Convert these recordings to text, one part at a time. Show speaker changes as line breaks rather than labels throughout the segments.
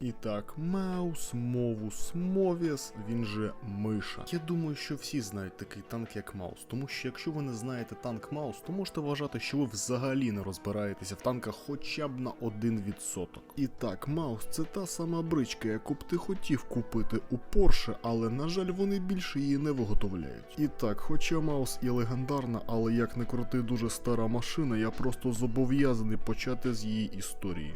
І так, Маус, Мовус, Мовіс, він же Миша. Я думаю, що всі знають такий танк, як Маус, тому що якщо ви не знаєте танк Маус, то можете вважати, що ви взагалі не розбираєтеся в танках хоча б на 1%. І так, Маус це та сама бричка, яку б ти хотів купити у Порше, але на жаль, вони більше її не виготовляють. І так, хоча Маус і легендарна, але як не крути дуже стара машина, я просто зобов'язаний почати з її історії.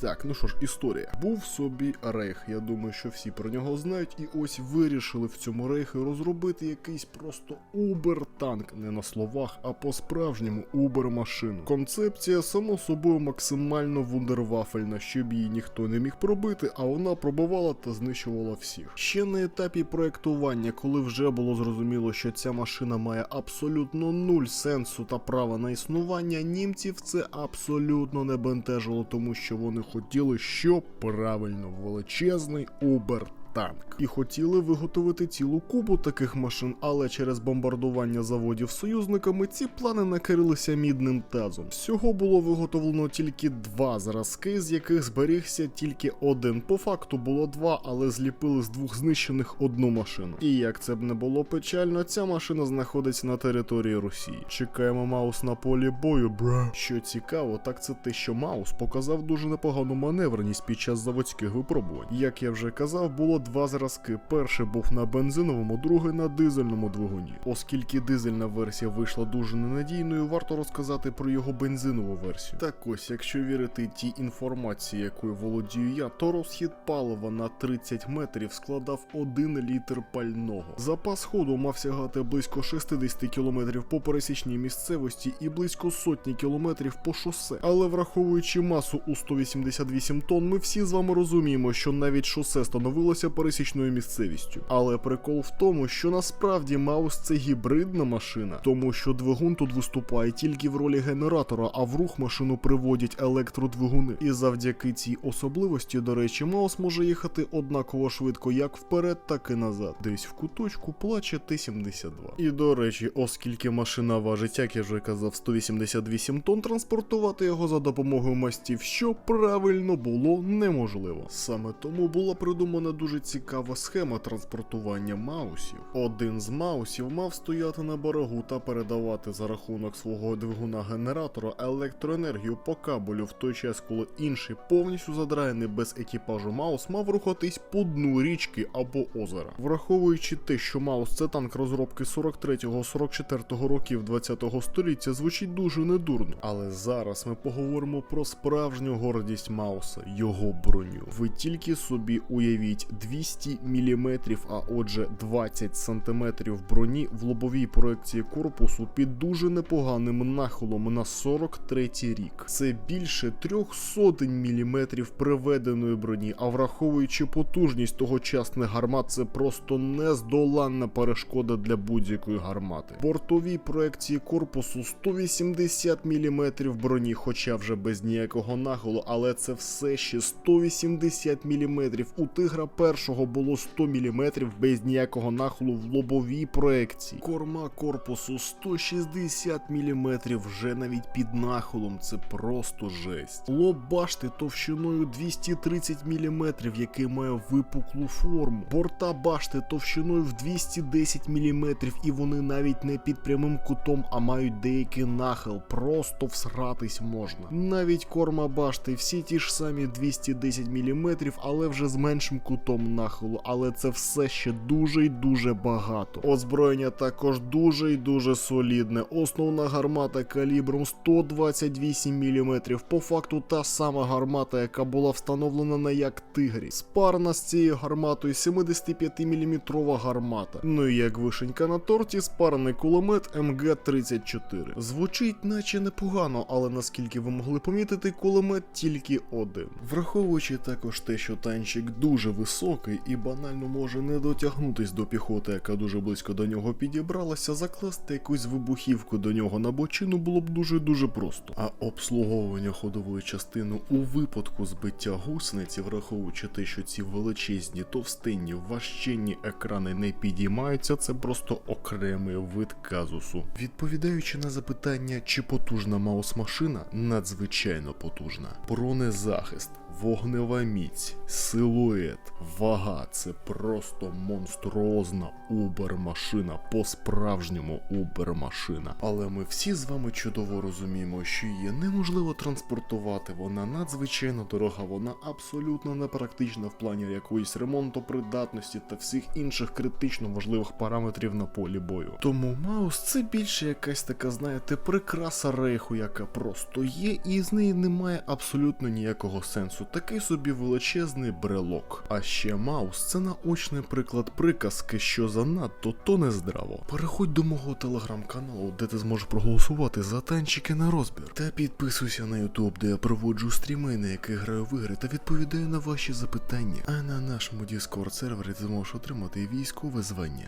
Так, ну що ж, історія. Був собі рейх. Я думаю, що всі про нього знають, і ось вирішили в цьому рейхі розробити якийсь просто убер-танк. Не на словах, а по-справжньому убер-машину. Концепція, само собою, максимально вундервафельна, щоб її ніхто не міг пробити, а вона пробивала та знищувала всіх. Ще на етапі проектування, коли вже було зрозуміло, що ця машина має абсолютно нуль сенсу та права на існування, німців це абсолютно не бентежило, тому що вони хотіли, що правильно величезний убер. Танк і хотіли виготовити цілу кубу таких машин, але через бомбардування заводів союзниками ці плани накрилися мідним тазом. Всього було виготовлено тільки два зразки, з яких зберігся тільки один. По факту було два, але зліпили з двох знищених одну машину. І як це б не було печально, ця машина знаходиться на території Росії. Чекаємо Маус на полі бою, бра. Що цікаво, так це те, що Маус показав дуже непогану маневреність під час заводських випробувань. Як я вже казав, було два зразки. Перший був на бензиновому, другий на дизельному двигуні. Оскільки дизельна версія вийшла дуже ненадійною, варто розказати про його бензинову версію. Так ось, якщо вірити тій інформації, якою володію я, то розхід палива на 30 метрів складав 1 літр пального. Запас ходу мав сягати близько 60 км по пересічній місцевості і близько сотні кілометрів по шосе. Але враховуючи масу у 188 тонн, ми всі з вами розуміємо, що навіть шосе становилося пересічною місцевістю. Але прикол в тому, що насправді Маус це гібридна машина, тому що двигун тут виступає тільки в ролі генератора, а в рух машину приводять електродвигуни. І завдяки цій особливості, до речі, Маус може їхати однаково швидко як вперед, так і назад. Десь в куточку плаче Т-72. І до речі, оскільки машина важить, як я вже казав, 188 тонн, транспортувати його за допомогою мастів, що правильно було неможливо. Саме тому була придумана дуже цікава схема транспортування маусів. Один з маусів мав стояти на берегу та передавати за рахунок свого двигуна генератора електроенергію по кабелю, в той час, коли інший повністю задраєний без екіпажу маус мав рухатись по дну річки або озера. Враховуючи те, що маус це танк розробки 43-44 років 20-го століття, звучить дуже недурно. Але зараз ми поговоримо про справжню гордість Мауса, його броню. Ви тільки собі уявіть 200 мм, а отже 20 см броні в лобовій проекції корпусу під дуже непоганим нахилом на 43 рік. Це більше трьох сотень міліметрів приведеної броні, а враховуючи потужність тогочасних гармат, це просто нездоланна перешкода для будь-якої гармати. Бортові проекції корпусу 180 мм броні, хоча вже без ніякого нахилу, але це все ще 180 мм. У тигра першого було 100 мм без ніякого нахилу в лобовій проекції. Корма корпусу 160 мм вже навіть під нахилом. Це просто жесть. Лоб башти товщиною 230 мм, який має випуклу форму. Борта башти товщиною в 210 мм, і вони навіть не під прямим кутом, а мають деякий нахил. Просто всратись можна. Навіть корма башти, всі ті ж самі 210 мм, але вже з меншим кутом нахилу. Але це все ще дуже й дуже багато. Озброєння також дуже й дуже солідне. Основна гармата калібром 128 мм. По факту та сама гармата, яка була встановлена на як тигрі. Спарна з цією гарматою 75 мм гармата. Ну і як вишенька на торті, спарений кулемет МГ-34. Звучить наче непогано, але наскільки ви могли помітити, кулемет тільки один. Враховуючи також те, що танчик дуже високий, одинокий і банально може не дотягнутись до піхоти, яка дуже близько до нього підібралася, закласти якусь вибухівку до нього на бочину було б дуже дуже просто. А обслуговування ходової частини у випадку збиття гусениці, враховуючи те, що ці величезні, товстинні, важченні екрани не підіймаються, це просто окремий вид казусу. Відповідаючи на запитання, чи потужна маус-машина, надзвичайно потужна. Бронезахист, вогнева міць, силует, вага це просто монструозна убер-машина, по-справжньому убер-машина. Але ми всі з вами чудово розуміємо, що її неможливо транспортувати, вона надзвичайно дорога, вона абсолютно непрактична в плані якоїсь ремонтопридатності та всіх інших критично важливих параметрів на полі бою. Тому Маус це більше якась така, знаєте, прикраса рейху, яка просто є, і з неї немає абсолютно ніякого сенсу. Такий собі величезний брелок. А ще Маус це наочний приклад приказки, що занадто то нездраво. Переходь до мого телеграм-каналу, де ти зможеш проголосувати за танчики на розбір. Та підписуйся на Ютуб, де я проводжу стріми, на яких граю в ігри та відповідаю на ваші запитання. А на нашому Discord сервері ти зможеш отримати військове звання.